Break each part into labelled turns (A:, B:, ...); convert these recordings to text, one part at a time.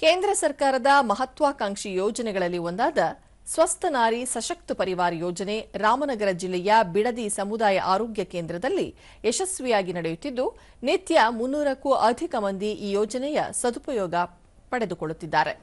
A: ಕೇಂದ್ರ ಸರ್ಕಾರದ ಮಹತ್ವಾಕಾಂಕ್ಷಿ ಯೋಜನೆಗಳಲ್ಲಿ ಒಂದಾದ ಸ್ವಸ್ಥ ನಾರಿ ಸಶಕ್ತ ಪರಿವಾರ ಯೋಜನೆ ರಾಮನಗರ ಜಿಲ್ಲೆಯ ಬಿಡದಿ ಸಮುದಾಯ ಆರೋಗ್ಯ ಕೇಂದ್ರದಲ್ಲಿ ಯಶಸ್ವಿಯಾಗಿ ನಡೆಯುತ್ತಿದ್ದು, ನಿತ್ಯ ಮುನ್ನೂರಕ್ಕೂ ಅಧಿಕ ಮಂದಿ ಈ ಯೋಜನೆಯ ಸದುಪಯೋಗ ಪಡೆದುಕೊಳ್ಳುತ್ತಿದ್ದಾರೆ.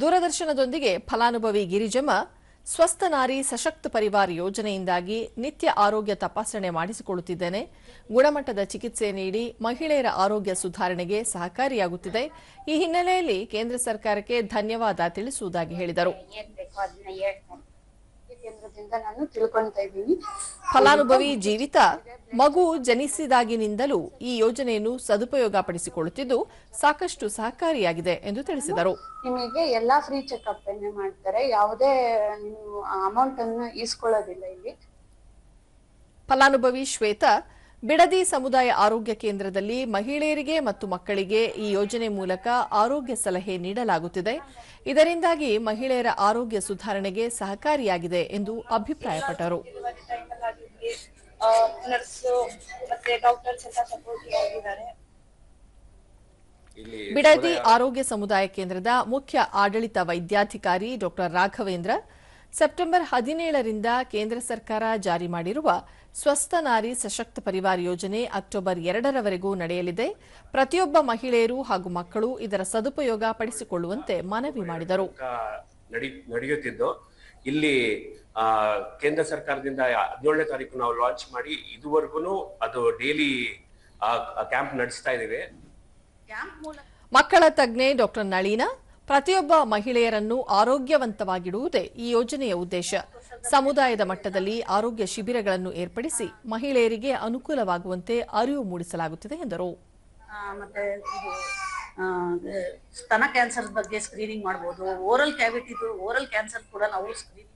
A: ದೂರದರ್ಶನದೊಂದಿಗೆ ಫಲಾನುಭವಿ ಗಿರಿಜಮ್ಮ ಸ್ವಸ್ಥ ನಾರಿ ಸಶಕ್ತ ಪರಿವಾರ ಯೋಜನೆಯಿಂದಾಗಿ ನಿತ್ಯ ಆರೋಗ್ಯ ತಪಾಸಣೆ ಮಾಡಿಸಿಕೊಳ್ಳುತ್ತಿದ್ದೇನೆ. ಗುಣಮಟ್ಟದ ಚಿಕಿತ್ಸೆ ನೀಡಿ ಮಹಿಳೆಯರ ಆರೋಗ್ಯ ಸುಧಾರಣೆಗೆ ಸಹಕಾರಿಯಾಗುತ್ತಿದೆ. ಈ ಹಿನ್ನೆಲೆಯಲ್ಲಿ ಕೇಂದ್ರ ಸರ್ಕಾರಕ್ಕೆ ಧನ್ಯವಾದ ತಿಳಿಸುವುದಾಗಿ ಹೇಳಿದರು.
B: ಕೇಂದ್ರದಿಂದ ನಾನು ತಿಳ್ಕೊಳ್ತಾ ಇದ್ದೀನಿ.
A: ಫಲಾನುಭವಿ ಜೀವಿತ ಮಗು ಜನಿಸಿದಾಗಿನಿಂದಲೂ ಈ ಯೋಜನೆಯನ್ನು ಸದುಪಯೋಗ ಪಡಿಸಿಕೊಳ್ಳುತ್ತಿದ್ದು ಸಾಕಷ್ಟು ಸಹಕಾರಿಯಾಗಿದೆ ಎಂದು ತಿಳಿಸಿದರು.
B: ನಿಮಗೆ ಎಲ್ಲಾ ಫ್ರೀ ಚೆಕ್ಅಪ್ ಅನ್ನೇ ಮಾಡ್ತಾರೆ. ಯಾವುದೇ ನೀವು ಅಮೌಂಟ್ ಅನ್ನು ಇಸ್ಕೊಳ್ಳೋದಿಲ್ಲ ಇಲ್ಲಿ.
A: ಫಲಾನುಭವಿ ಶ್ವೇತಾ ಬಿಡದಿ ಸಮುದಾಯ ಆರೋಗ್ಯ ಕೇಂದ್ರದಲ್ಲಿ ಮಹಿಳೆಯರಿಗೆ ಮತ್ತು ಮಕ್ಕಳಿಗೆ ಈ ಯೋಜನೆ ಮೂಲಕ ಆರೋಗ್ಯ ಸಲಹೆ ನೀಡಲಾಗುತ್ತಿದೆ. ಇದರಿಂದಾಗಿ ಮಹಿಳೆಯರ ಆರೋಗ್ಯ ಸುಧಾರಣೆಗೆ ಸಹಕಾರಿಯಾಗಿದೆ ಎಂದು ಅಭಿಪ್ರಾಯಪಟ್ಟರು. ಬಿಡದಿ ಆರೋಗ್ಯ ಸಮುದಾಯ ಕೇಂದ್ರದ ಮುಖ್ಯ ಆಡಳಿತ ವೈದ್ಯಾಧಿಕಾರಿ ಡಾ ರಾಘವೇಂದ್ರ ಸೆಪ್ಟೆಂಬರ್ ಹದಿನೇಳರಿಂದ ಕೇಂದ್ರ ಸರ್ಕಾರ ಜಾರಿ ಮಾಡಿರುವ ಸ್ವಸ್ಥ ನಾರಿ ಸಶಕ್ತ ಪರಿವಾರ ಯೋಜನೆ ಅಕ್ಟೋಬರ್ ಎರಡರವರೆಗೂ ನಡೆಯಲಿದೆ. ಪ್ರತಿಯೊಬ್ಬ ಮಹಿಳೆಯರು ಹಾಗೂ ಮಕ್ಕಳು ಇದರ ಸದುಪಯೋಗ ಪಡಿಸಿಕೊಳ್ಳುವಂತೆ ಮನವಿ ಮಾಡಿದರು.
C: ನಡೆಯುತ್ತಿದ್ದು ಇಲ್ಲಿ ಆ, ಕೇಂದ್ರ ಸರ್ಕಾರದಿಂದ ಹದಿನೇಳನೇ ತಾರೀಕು ನಾವು ಲಾಂಚ್ ಮಾಡಿ ಇದುವರೆಗೂ ಅದು ಡೈಲಿ ಕ್ಯಾಂಪ್ ನಡೆಸ್ತಾ ಇದ್ದೇವೆ.
A: ಮಕ್ಕಳ ತಜ್ಞೆ ಡಾಕ್ಟರ್ ನಳೀನಾ ಪ್ರತಿಯೊಬ್ಬ ಮಹಿಳೆಯರನ್ನು ಆರೋಗ್ಯವಂತವಾಗಿಡುವುದೇ ಈ ಯೋಜನೆಯ ಉದ್ದೇಶ. ಸಮುದಾಯದ ಮಟ್ಟದಲ್ಲಿ ಆರೋಗ್ಯ ಶಿಬಿರಗಳನ್ನು ಏರ್ಪಡಿಸಿ ಮಹಿಳೆಯರಿಗೆ ಅನುಕೂಲವಾಗುವಂತೆ ಅರಿವು ಮೂಡಿಸಲಾಗುತ್ತಿದೆ ಎಂದರು.
D: ಸ್ತನ ಕ್ಯಾನ್ಸರ್ ಬಗ್ಗೆ ಸ್ಕ್ರೀನಿಂಗ್ ಮಾಡಬಹುದು ಓರಲ್ ಕ್ಯಾವಿಟಿದು ಓರಲ್ ಕ್ಯಾನ್ಸರ್ ಕೂಡ ನಾವು ಸ್ಕ್ರೀನಿಂಗ್